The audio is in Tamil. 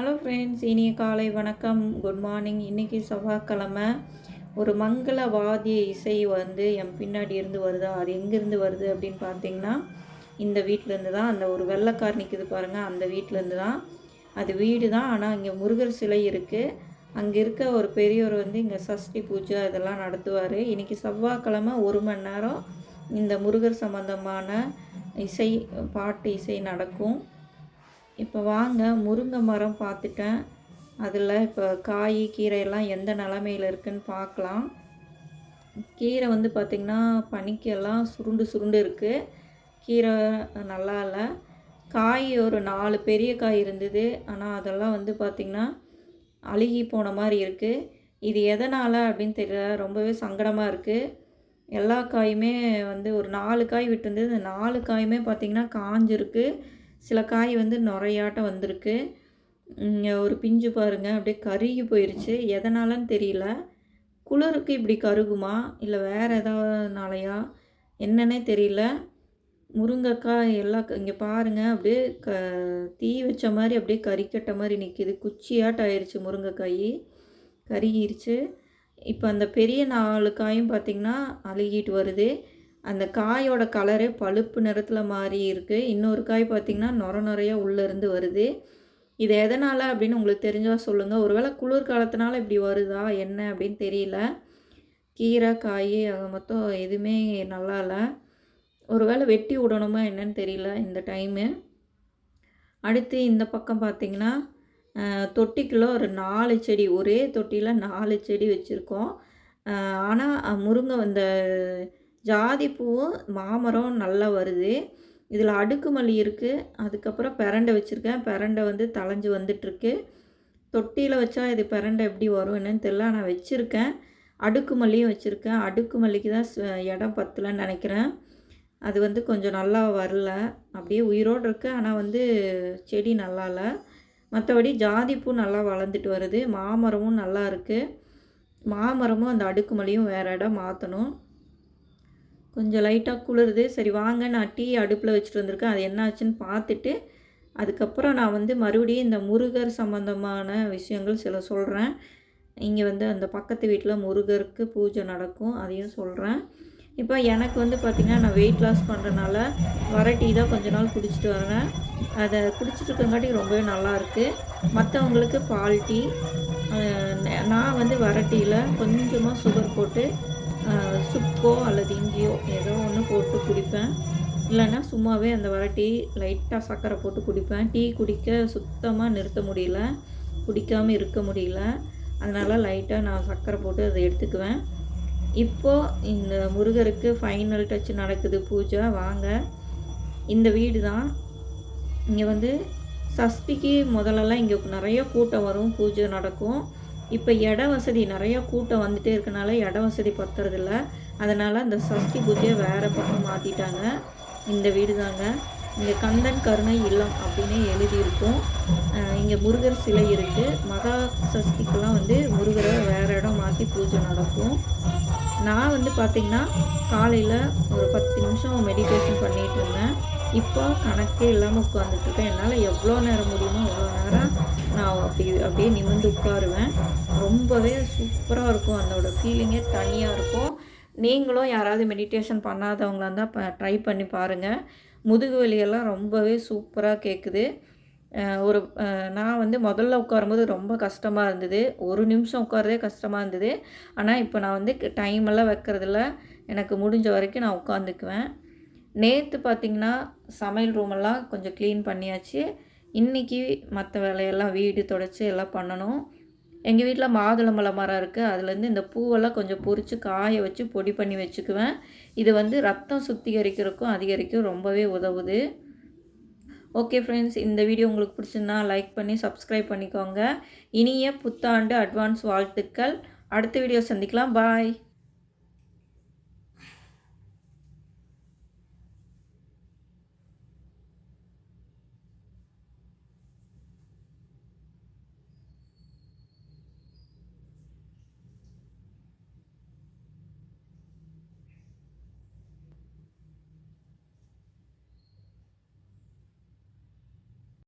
ஹலோ ஃப்ரெண்ட்ஸ் இனிய காலை வணக்கம். குட் மார்னிங் இன்றைக்கி செவ்வாய்க்கிழமை. ஒரு மங்கள வாத்திய இசை வந்து என் பின்னாடி இருந்து வருதா? அது எங்கேருந்து வருது அப்படின்னு பார்த்தீங்கன்னா இந்த வீட்டிலேருந்து தான். அந்த ஒரு வெள்ளைக்கார் நிற்குது பாருங்கள் அந்த வீட்டிலேருந்து தான். அது வீடு தான். ஆனால் இங்கே முருகர் சிலை இருக்குது அங்கே இருக்க ஒரு பெரியவர் வந்து இங்கே சஷ்டி பூஜை இதெல்லாம் நடத்துவார். இன்றைக்கி செவ்வாய்க்கிழமை ஒரு மணி நேரம் இந்த முருகர் சம்பந்தமான இசை பாட்டு இசை நடக்கும். இப்போ வாங்க முருங்கை மரம் பார்த்துட்டேன். அதில் இப்போ காய் கீரையெல்லாம் எந்த நிலமையில் இருக்குன்னு பார்க்கலாம். கீரை வந்து பார்த்திங்கன்னா பனிக்கெல்லாம் சுருண்டு சுருண்டு இருக்குது கீரை நல்லா இல்லை. காய் ஒரு நாலு பெரிய காய் இருந்தது. ஆனால் அதெல்லாம் வந்து பார்த்திங்கன்னா அழுகி போன மாதிரி இருக்குது இது எதனால் அப்படின்னு தெரியல. ரொம்பவே சங்கடமாக இருக்குது எல்லா காயுமே வந்து ஒரு நாலு காய் விட்டுருந்தது. இந்த நாலு காயுமே பார்த்திங்கன்னா காஞ்சிருக்கு. சில காய் வந்து நிறையாட்டம் வந்திருக்கு. ஒரு பிஞ்சு பாருங்கள் அப்படியே கருகி போயிடுச்சு எதனாலன்னு தெரியல. குளிருக்கு இப்படி கருகுமா? இல்லை வேறு எதாவதுனாலையா என்னன்னே தெரியல. முருங்கைக்காய் எல்லாம் இங்கே பாருங்கள் அப்படியே க தீ வச்ச மாதிரி அப்படியே கறிக்கட்ட மாதிரி நிற்கிது குச்சியாட்டம் ஆயிடுச்சு முருங்கைக்காய். கருகிருச்சு. இப்போ அந்த பெரிய நாலு காயும் பார்த்திங்கன்னா அழுகிட்டு வருது. அந்த காயோட கலரு பழுப்பு நிறத்தில் மாறி இருக்குது இன்னொரு காய் பார்த்திங்கன்னா நொர நுறையா உள்ளேருந்து வருது. இது எதனால் அப்படின்னு உங்களுக்கு தெரிஞ்சால் சொல்லுங்கள் ஒருவேளை குளிர்காலத்தினால இப்படி வருதா என்ன அப்படின்னு தெரியல. கீரை காய் அது மொத்தம் எதுவுமே நல்லா இல்லை. ஒருவேளை வெட்டி விடணுமா என்னன்னு தெரியல இந்த டைமு அடுத்து இந்த பக்கம் பார்த்திங்கன்னா தொட்டிக்குள்ளே ஒரு நாலு செடி ஒரே தொட்டியில் நாலு செடி வச்சுருக்கோம். ஆனால் முருங்கை அந்த ஜாதிப்பூவும் மாமரம் நல்லா வருது. இதில் அடுக்குமல்லி இருக்குது அதுக்கப்புறம் பெரண்டை வச்சுருக்கேன். பெரண்டை வந்து தளைஞ்சு வந்துட்டுருக்கு. தொட்டியில் வச்சா இது பெரண்டை எப்படி வரும் என்னன்னு தெரில நான் வச்சுருக்கேன். அடுக்குமல்லியும் வச்சுருக்கேன். அடுக்குமல்லிக்கு தான் இடம் பத்தலைன்னு நினைக்கிறேன். அது வந்து கொஞ்சம் நல்லா வரல. அப்படியே உயிரோடு இருக்குது ஆனால் வந்து செடி நல்லா இல்லை. மற்றபடி ஜாதிப்பூ நல்லா வளர்ந்துட்டு வருது. மாமரமும் நல்லா இருக்குது மாமரமும் அந்த அடுக்குமல்லியும் வேறு இடம் மாற்றணும் கொஞ்சம் லைட்டாக குளிருது. சரி வாங்க நான் டீ அடுப்பில் வச்சுட்டு வந்திருக்கேன். அது என்ன ஆச்சுன்னு பார்த்துட்டு அதுக்கப்புறம் நான் வந்து மறுபடியும் இந்த முருகர் சம்மந்தமான விஷயங்கள் சில சொல்கிறேன் இங்கே வந்து அந்த பக்கத்து வீட்டில் முருகருக்கு பூஜை நடக்கும் அதையும் சொல்கிறேன் இப்போ எனக்கு வந்து பார்த்திங்கன்னா நான் வெயிட் லாஸ் பண்ணுறனால வர டீ தான் கொஞ்ச நாள் குடிச்சிட்டு வரேன் அதை குடிச்சிட்டு இருக்கங்காட்டி ரொம்பவே நல்லாயிருக்கு மற்றவங்களுக்கு பால் டீ நான் வந்து வர டீயில் கொஞ்சமாக சுகர் போட்டு சுக்கோ அல்லது இஞ்சியோ ஏதோ ஒன்று போட்டு குடிப்பேன். இல்லைன்னா சும்மாவே அந்த வர டீ லைட்டாக சர்க்கரை போட்டு குடிப்பேன். டீ குடிக்க சுத்தமாக நிறுத்த முடியல. குடிக்காமல் இருக்க முடியல. அதனால் லைட்டாக நான் சர்க்கரை போட்டு அதை எடுத்துக்குவேன். இப்போது இந்த முருகருக்கு ஃபைனல் டச் நடக்குது பூஜை. வாங்க. இந்த வீடு தான் இங்கே வந்து சஷ்டிக்கு முதலெல்லாம் இங்கே நிறைய கூட்டம் வரும். பூஜை நடக்கும். இப்போ இட வசதி நிறைய கூட்டம் வந்துகிட்டே இருக்கனால இட வசதி பத்துறதில்ல. அதனால் அந்த சஷ்டி பூஜையை வேறு பக்கம் மாற்றிட்டாங்க இந்த வீடு தாங்க. இங்கே கந்தன் கருணை இல்லம் அப்படின்னு எழுதியிருக்கும். இங்கே முருகர் சிலை இருக்குது மகா சஷ்டிக்கெல்லாம் வந்து முருகரை வேறு இடம் மாற்றி பூஜை நடக்கும். நான் வந்து பார்த்திங்கன்னா காலையில் ஒரு பத்து நிமிஷம் மெடிடேஷன் பண்ணிகிட்டு இருந்தேன். இப்போ கணக்கே இல்லாமல் உட்காந்துட்ருக்கேன் என்னால் எவ்வளோ நேரம் முடியுமோ அவ்வளோ நேரம் நான் அப்படி அப்படியே நிமிர்ந்து உட்காருவேன். ரொம்பவே சூப்பராக இருக்கும். அதோட ஃபீலிங்கே தனியாக இருக்கும். நீங்களும் யாராவது மெடிடேஷன் பண்ணாதவங்களா இருந்தால் இப்போ ட்ரை பண்ணி பாருங்கள் முதுகு வலியெல்லாம் ரொம்பவே சூப்பராக கேட்குது ஒரு நான் வந்து முதல்ல உட்காரும்போது ரொம்ப கஷ்டமாக இருந்தது. ஒரு நிமிஷம் உட்காரதே கஷ்டமாக இருந்தது. ஆனால் இப்போ நான் வந்து டைமெல்லாம் வைக்கிறதில்ல. எனக்கு முடிஞ்ச வரைக்கும் நான் உட்காந்துக்குவேன் நேற்று பார்த்திங்கன்னா சமையல் ரூமெல்லாம் கொஞ்சம் க்ளீன் பண்ணியாச்சு. இன்றைக்கி மற்ற வேலையெல்லாம் வீடு தொடச்சி எல்லாம் பண்ணணும். எங்கள் வீட்டில் மாதுளம்பழ மரம் இருக்குது அதுலேருந்து இந்த பூவெல்லாம் கொஞ்சம் பொறிச்சு காய வச்சு பொடி பண்ணி வச்சுக்குவேன். இது வந்து ரத்தம் சுத்திகரிக்கிறதுக்கும் அதிகரிக்கும் ரொம்பவே உதவுது. ஓகே ஃப்ரெண்ட்ஸ் இந்த வீடியோ உங்களுக்கு பிடிச்சிருந்தா லைக் பண்ணி சப்ஸ்கிரைப் பண்ணிக்கோங்க. இனிய புத்தாண்டு அட்வான்ஸ் வாழ்த்துக்கள். அடுத்த வீடியோ சந்திக்கலாம். பாய்